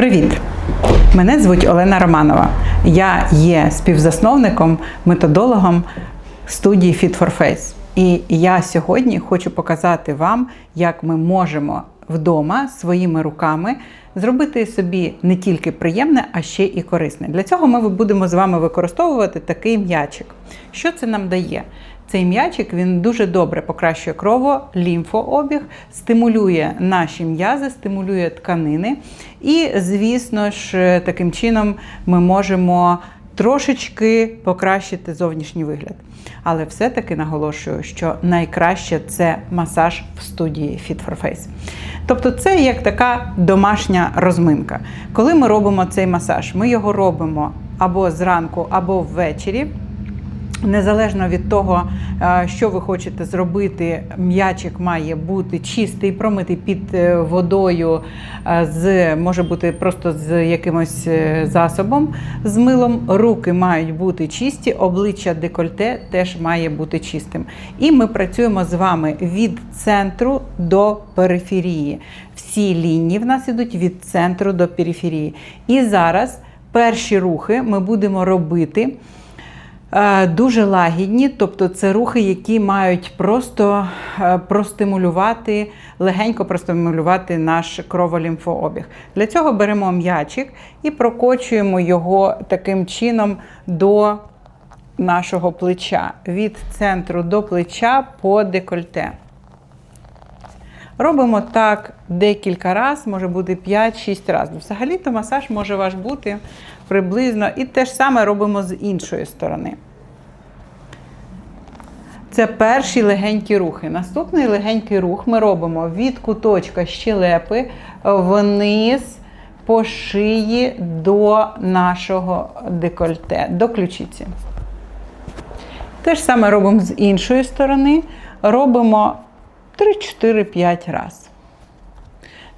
Привіт! Мене звуть Олена Романова. Я є співзасновником, методологом студії Fit for Face. І я сьогодні хочу показати вам, як ми можемо вдома своїми руками зробити собі не тільки приємне, а ще і корисне. Для цього ми будемо з вами використовувати такий м'ячик. Що це нам дає? Цей м'ячик він дуже добре покращує крово, лімфообіг, стимулює наші м'язи, стимулює тканини. І, звісно ж, таким чином ми можемо трошечки покращити зовнішній вигляд. Але все-таки наголошую, що найкраще це масаж в студії Fit for Face. Тобто, це як така домашня розминка. Коли ми робимо цей масаж, ми його робимо або зранку, або ввечері. Незалежно від того, е, що ви хочете зробити, м'ячик має бути чистий, промитий під е, водою, е, з може бути просто з якимось засобом з милом. Руки мають бути чисті, обличчя декольте теж має бути чистим. І ми працюємо з вами від центру до периферії. Всі лінії в нас ідуть від центру до периферії. І зараз перші рухи ми будемо робити. Е, дуже лагідні, тобто це рухи, які мають просто е, простимулювати, легенько простимулювати наш кроволімфообіг. Для цього беремо м'ячик і прокочуємо його таким чином до нашого плеча, від центру до плеча по декольте. Робимо так декілька разів, може бути 5-6 разів. Взагалі-то масаж може ваш бути приблизно. І те ж саме робимо з іншої сторони. Це перші легенькі рухи. Наступний легенький рух ми робимо від куточка щелепи вниз по шиї до нашого декольте, до ключиці. Те ж саме робимо з іншої сторони. Робимо 3-4-5 разів.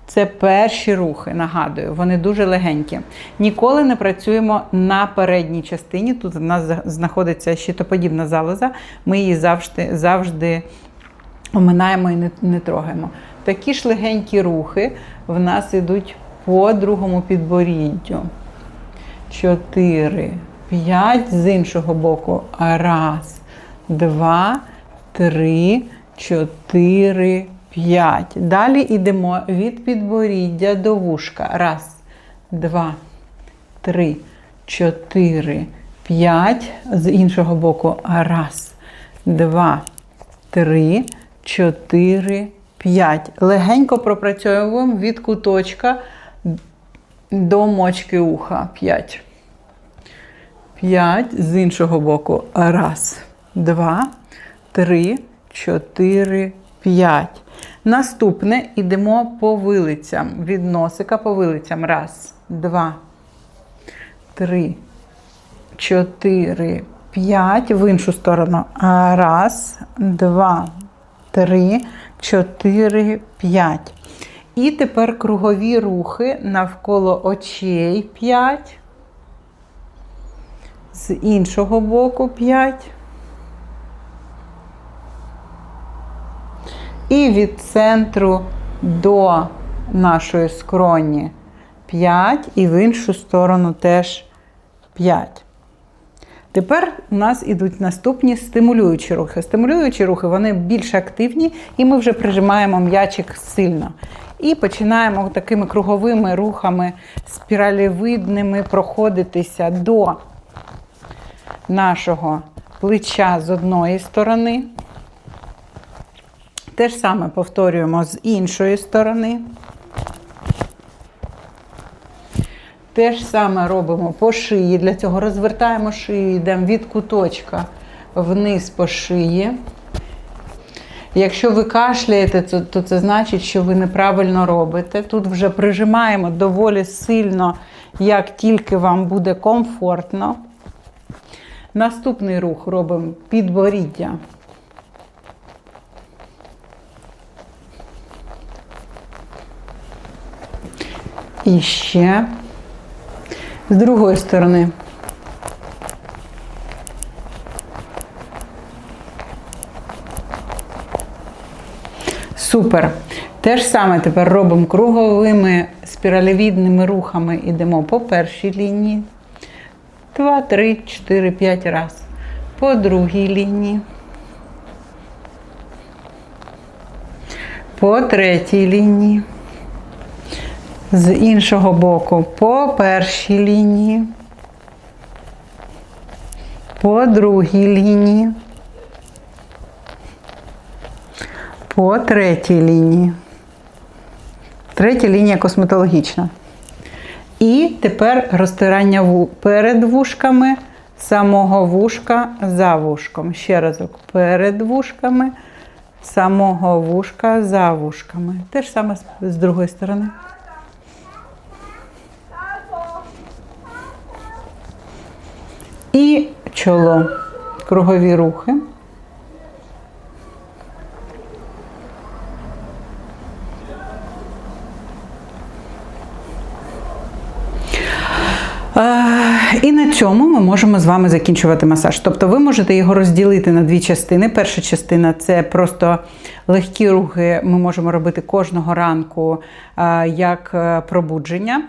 Це перші рухи, нагадую, вони дуже легенькі. Ніколи не працюємо на передній частині. Тут в нас знаходиться щитоподібна залоза, ми її завжди завжди оминаємо і не, не трогаємо. Такі ж легенькі рухи в нас йдуть по другому підборіддю. Чотири, п'ять з іншого боку. Раз, два, три, чотири. 5. Далі йдемо від підборіддя до вушка. Раз, два, три, чотири, п'ять. З іншого боку. Раз, два, три, чотири, п'ять. Легенько пропрацьовуємо від куточка до мочки уха. П'ять. П'ять. З іншого боку. Раз, два, три, чотири, п'ять. Наступне йдемо по вилицям. Від носика по вилицям. Раз, два, три, чотири, п'ять. В іншу сторону. Раз, два, три, чотири, п'ять. І тепер кругові рухи навколо очей 5. З іншого боку 5. І від центру до нашої скроні 5, і в іншу сторону теж 5. Тепер у нас ідуть наступні стимулюючі рухи. Стимулюючі рухи вони більш активні, і ми вже прижимаємо м'ячик сильно. І починаємо такими круговими рухами, спіралевидними проходитися до нашого плеча з одної сторони. Те ж саме повторюємо з іншої сторони. Те ж саме робимо по шиї. Для цього розвертаємо шию, йдемо від куточка вниз по шиї. Якщо ви кашляєте, то, це значить, що ви неправильно робите. Тут вже прижимаємо доволі сильно, як тільки вам буде комфортно. Наступний рух робимо підборіддя. І ще з другої сторони. Супер. Те ж саме тепер робимо круговими спіралевідними рухами. Йдемо по першій лінії. Два, три, чотири, п'ять раз. По другій лінії. По третій лінії. З іншого боку по першій лінії. По другій лінії. По третій лінії. Третя лінія косметологічна. І тепер розтирання перед вушками, самого вушка за вушком. Ще разок. Перед вушками, самого вушка за вушками. Те ж саме з- другої сторони. І чоло. Кругові рухи. Е, І на цьому ми можемо з вами закінчувати масаж. Тобто ви можете його розділити на дві частини. Перша частина це просто легкі рухи. Ми можемо робити кожного ранку як е, пробудження.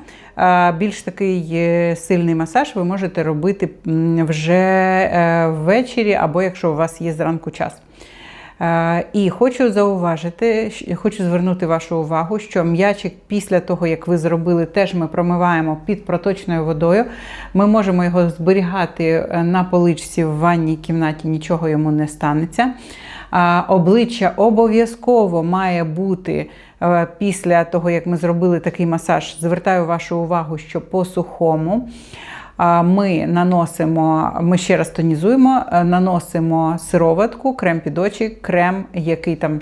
Більш такий е, сильний масаж ви можете робити вже е, ввечері, або якщо у вас є зранку час. Е, І хочу зауважити, хочу звернути вашу увагу, що м'ячик після того, як ви зробили, теж ми промиваємо під проточною водою. Ми можемо його зберігати е, на поличці в ванній кімнаті, нічого йому не станеться. Обличчя обов'язково має бути е, після того, як ми зробили такий масаж. Звертаю вашу увагу, що по сухому. Ми наносимо, ми ще раз тонізуємо, е, наносимо сироватку, крем під очі, крем, який там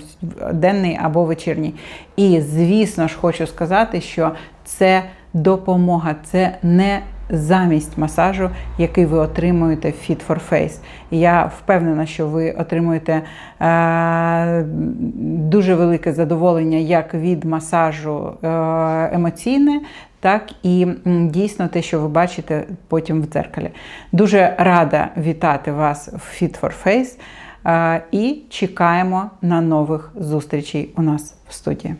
денний або вечірній. І, звісно ж, хочу сказати, що це допомога, це не замість масажу, який ви отримуєте в Fit for Face. Я впевнена, що ви отримуєте е, дуже велике задоволення як від масажу е, емоційне, так і дійсно те, що ви бачите потім в дзеркалі. Дуже рада вітати вас в Fit for Face е, і чекаємо на нових зустрічей у нас в студії.